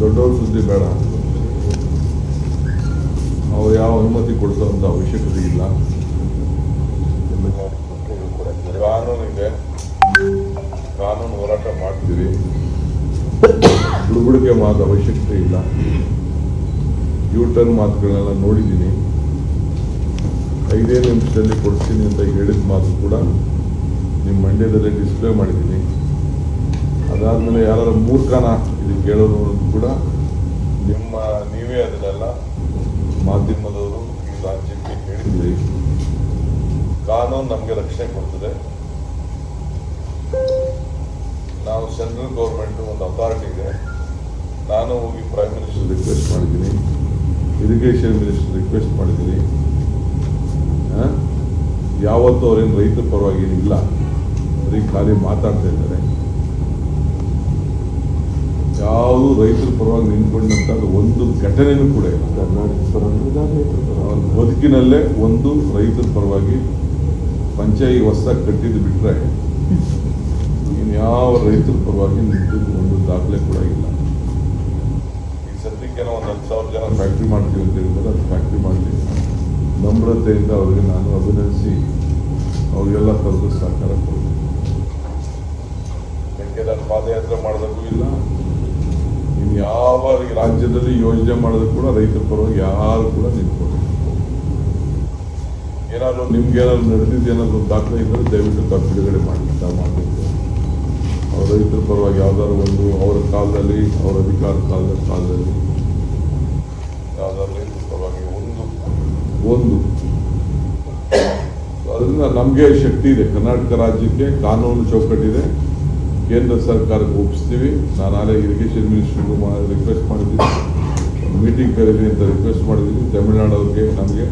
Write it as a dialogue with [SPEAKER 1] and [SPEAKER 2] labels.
[SPEAKER 1] ದೊಡ್ಡವ್ರ ಸುದ್ದಿ ಬೇಡ. ಅವ್ರು ಯಾವ ಅನುಮತಿ ಕೊಡಿಸೋವಂಥ ಅವಶ್ಯಕತೆ ಇಲ್ಲ. ಕಾನೂನಿಗೆ ಕಾನೂನು ಹೋರಾಟ ಮಾಡ್ತೀವಿ ಹುಡುಗುಡಿಗೆ ಮಾತು ಅವಶ್ಯಕತೆ ಇಲ್ಲ. ಯೂ ಟರ್ನ್ ಮಾತುಗಳನ್ನೆಲ್ಲ ನೋಡಿದ್ದೀನಿ. ಐದೇ ನಿಮಿಷದಲ್ಲಿ ಕೊಡ್ತೀನಿ ಅಂತ ಹೇಳಿದ ಮಾತು ಕೂಡ ನಿಮ್ಮ ಮಂಡ್ಯದಲ್ಲೇ ಡಿಸ್ಪ್ಲೇ ಮಾಡಿದ್ದೀನಿ. ಅದಾದಮೇಲೆ ಯಾರು ಮೂರ್ಖನ ಇದು ಕೇಳೋರು ಕೂಡ ನಿಮ್ಮ ನೀವೇ ಅದನ್ನೆಲ್ಲ ಮಾಧ್ಯಮದವರು ಈ ರಾಜ್ಯಕ್ಕೆ ಹೇಳಿದ್ರಿ ಕಾನೂನು ನಮಗೆ ರಕ್ಷಣೆ ಕೊಡ್ತದೆ. ನಾವು ಸೆಂಟ್ರಲ್ ಗೌರ್ಮೆಂಟ್ ಒಂದು ಅಥಾರಿಟಿ ಇದೆ. ನಾನು ಹೋಗಿ ಪ್ರೈಮ್ ಮಿನಿಸ್ಟರ್ ರಿಕ್ವೆಸ್ಟ್ ಮಾಡಿದ್ದೀನಿ. ಇರಿಗೇಷನ್ ಮಿನಿಸ್ಟರ್ ರಿಕ್ವೆಸ್ಟ್ ಮಾಡಿದ್ದೀನಿ? ಯಾವತ್ತೂ ಅವ್ರೇನು ರೈತರ ಪರವಾಗಿ ಏನಿಲ್ಲ ಬರೀ ಖಾಲಿ ಮಾತಾಡ್ತಾ ಇದ್ದಾರೆ. ಯಾವುದು ರೈತರ ಪರವಾಗಿ ನಿಂತ್ಕೊಂಡಂತ ಒಂದು ಘಟನೆಯೂ ಕೂಡ ಇಲ್ಲ. ಅವ್ರ ಬದುಕಿನಲ್ಲೇ ಒಂದು ರೈತರ ಪರವಾಗಿ ಪಂಚಾಯಿ ಹೊಸದಾಗಿ ಕಟ್ಟಿದ್ದು ಬಿಟ್ಟರೆ ಇನ್ಯಾವ ರೈತರ ಪರವಾಗಿ ನಿಂತಿದ್ದು ಒಂದು ದಾಖಲೆ ಕೂಡ ಇಲ್ಲ. ಈ ಸದ್ಯಕ್ಕೆ ನಾವು ಒಂದು ಹತ್ತು ಸಾವಿರ ಜನ ಫ್ಯಾಕ್ಟ್ರಿ ಮಾಡ್ತೀವಿ ಅಂತ ಹೇಳಿದ್ರೆ ಅದು ಫ್ಯಾಕ್ಟ್ರಿ ಮಾಡಲಿ. ನಮ್ರತೆಯಿಂದ ಅವರಿಗೆ ನಾನು ಅಭಿನಂದಿಸಿ ಅವರಿಗೆಲ್ಲ ಕರೆದು ಸಹಕಾರ ಕೊಡ್ತೀನಿ. ಪಾದಯಾತ್ರೆ ಮಾಡಿದಾಗೂ ಇಲ್ಲ? ಯಾವ ರಾಜ್ಯದಲ್ಲಿ ಯೋಜನೆ ಮಾಡೋದು ಕೂಡ ರೈತರ ಪರವಾಗಿ ಯಾರು ಕೂಡ ನಿಂತ್ಕೊಂಡಿಲ್ಲ ಏನಾದ್ರು ನಿಮ್ಗೆ ಏನಾದ್ರು ನಡೆದಿದ್ದು ಏನಾದ್ರು ದಾಖಲೆ ಇದ್ದರೆ ದಯವಿಟ್ಟು ತಾವು ಬಿಡುಗಡೆ ಮಾಡಿ ತಾವು ಮಾಡಬೇಕು ಅವ್ರ ರೈತರ ಪರವಾಗಿ ಯಾವ್ದಾದ್ರು ಒಂದು, ಅವರ ಕಾಲದಲ್ಲಿ, ಅವರ ಅಧಿಕಾರ ಕಾಲದ ಕಾಲದಲ್ಲಿ ಯಾವ್ದಾದ್ರು ರೈತರ ಪರವಾಗಿ ಒಂದು ಒಂದು. ಅದರಿಂದ ನಮಗೆ ಶಕ್ತಿ ಇದೆ. ಕರ್ನಾಟಕ ರಾಜ್ಯಕ್ಕೆ ಕಾನೂನು ಚೌಕಟ್ಟಿದೆ. ಕೇಂದ್ರ ಸರ್ಕಾರಕ್ಕೆ ಒಪ್ಪಿಸ್ತೀವಿ. ನಾನು ನಾಳೆ ಇರಿಗೇಷನ್ ಮಿನಿಸ್ಟ್ರಿಗೂ ರಿಕ್ವೆಸ್ಟ್ ಮಾಡಿದ್ದೀನಿ. ಮೀಟಿಂಗ್ ಕರೀರಿ ಅಂತ ರಿಕ್ವೆಸ್ಟ್ ಮಾಡಿದ್ದೀನಿ. ತಮಿಳ್ನಾಡು ಅವ್ರಿಗೆ ನಮಗೆ